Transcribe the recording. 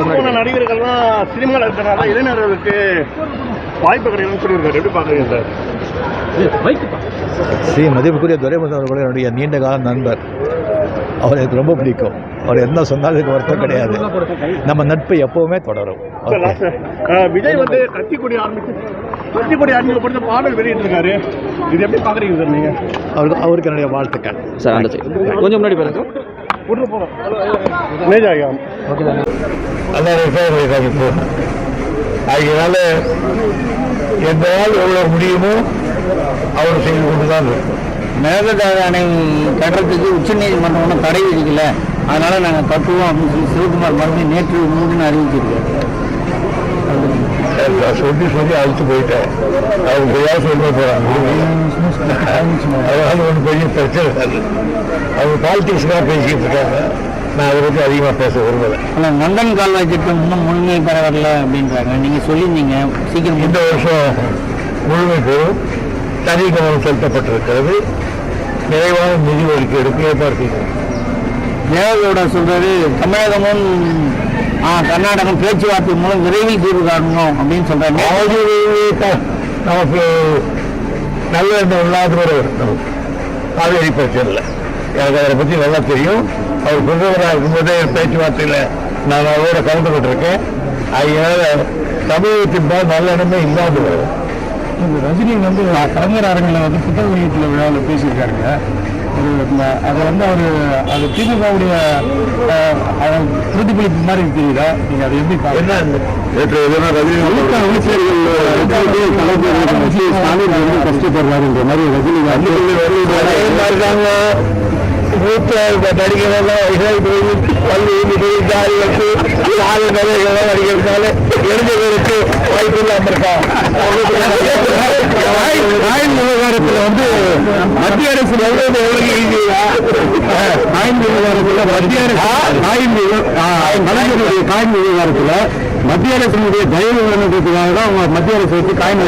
முன்னாடி நடிகர்கள்லாம் சினிமாவில் இருக்கிறனால இளைஞர்களுக்கு வாய்ப்பு கிடைக்கணும்னு சொல்லியிருக்காரு. எப்படி பார்க்குறீங்க சார்? ஸ்ரீ மதிப்புக்குரிய துரைமுருகன் அவர்கள் என்னுடைய நீண்ட கால நண்பர். அவர் எனக்கு ரொம்ப பிடிக்கும். அவர் என்ன சொன்னாலும் எனக்கு வருத்தம் கிடையாது. நம்ம நட்பு எப்பவுமே தொடரும். விஜய் வந்து கத்திக்குடி ஆரம்பிச்சு கத்திக்குடி அறிமுகப்படுத்த பாடல் வெளியிட்டிருக்காரு. இது எப்படி பார்க்குறீங்க சார் நீங்கள் அவருக்கு அவருக்கு என்னுடைய வாழ்த்துக்கள். சார். கொஞ்சம் முன்னாடி பாருங்க. விட்டு போகிறோம் மேஜாயம் அதான் விவசாயிகளை காமிப்பு அதனால எவ்வளோ முடியுமோ அவர் செய்து கொண்டு தான் இருக்கும் மேகதாது அணை கட்டுறதுக்கு உச்சநீதிமன்றம் ஒன்றும் தடை விதிக்கல அதனால நாங்கள் கட்டுவோம் அப்படின்னு சொல்லி சிவகுமார் மறுபடியும் நேற்று மூணுன்னு அறிவிச்சிருக்காரு சொல்லி சொல்லி அழுத்து போயிட்டேன் அவங்க சொல்ல போகிறாங்க அதனால ஒன்றும் பெரிய பிரச்சனை அவங்க பாலிட்டிக்ஸ்க்காக பேசிக்கிட்டு இருக்காங்க. நான் அதை பற்றி அதிகமாக பேச விரும்பலை. ஆனால் நந்தன் கால்வாய் திட்டம் இன்னும் முழுமை பெற வரல அப்படின்றாங்க. நீங்கள் சொல்லியிருந்தீங்க. சீக்கிரம் இந்த வருஷம் முழுமை பெறும். தனி கவனம் செலுத்தப்பட்டிருக்கிறது. நிறைவான நிதி ஒதுக்கீடுக்கு ஏற்பாடு செய்யும் தேவகவுடா சொல்றாரு தமிழகமும் ஆ, கர்நாடகம் பேச்சுவார்த்தை மூலம் விரைவில் தீர்வு காணணும் அப்படின்னு அதாவது நமக்கு நல்ல எண்ணம் இல்லாதவர் நமக்கு காவேரி பிரச்சனை எனக்கு அதை பற்றி நல்லா தெரியும். அவர் பிரதமராக இருக்கும்போதே பேச்சுவார்த்தையில் நான் அவரோட கலந்துக்கிட்டிருக்கேன் அதனால தமிழகத்தின் மேல் நல்ல இடமே இல்லாத ரஜினி வந்து கலைஞர் அரங்கில் வந்து புத்தக வெளியீட்டில் விழாவில் பேசியிருக்காருங்க. ஒரு அதை வந்து அவர் அது திமுகவுடைய பிரதிபலிப்பு மாதிரி தெரியுதா நீங்கள் அதை எப்படி என்ன நேற்று எதுனா ரஜினி கஷ்டப்படுறாருன்ற மாதிரி ரஜினி இருக்காங்க மூத்த நடிகர்கள் வயசாகி போய் பள்ளி ஜாதி வச்சு நாலு நிலைகள்லாம் நடிக்கிறதுனால எழுந்து பேருக்கு வாய்ப்பு இல்லாமல் இருக்கா வந்து மத்திய அரசு எவ்வளவு எவ்வளவு ஈஸியா ஆயின் விவகாரத்தில் மத்திய அரசு ஆயின் விவ- கலைஞருடைய காயின் விவகாரத்தில் மத்திய அரசினுடைய தயவு வேணுன்றதுக்காக தான் அவங்க மத்திய அரசு வச்சு காயின்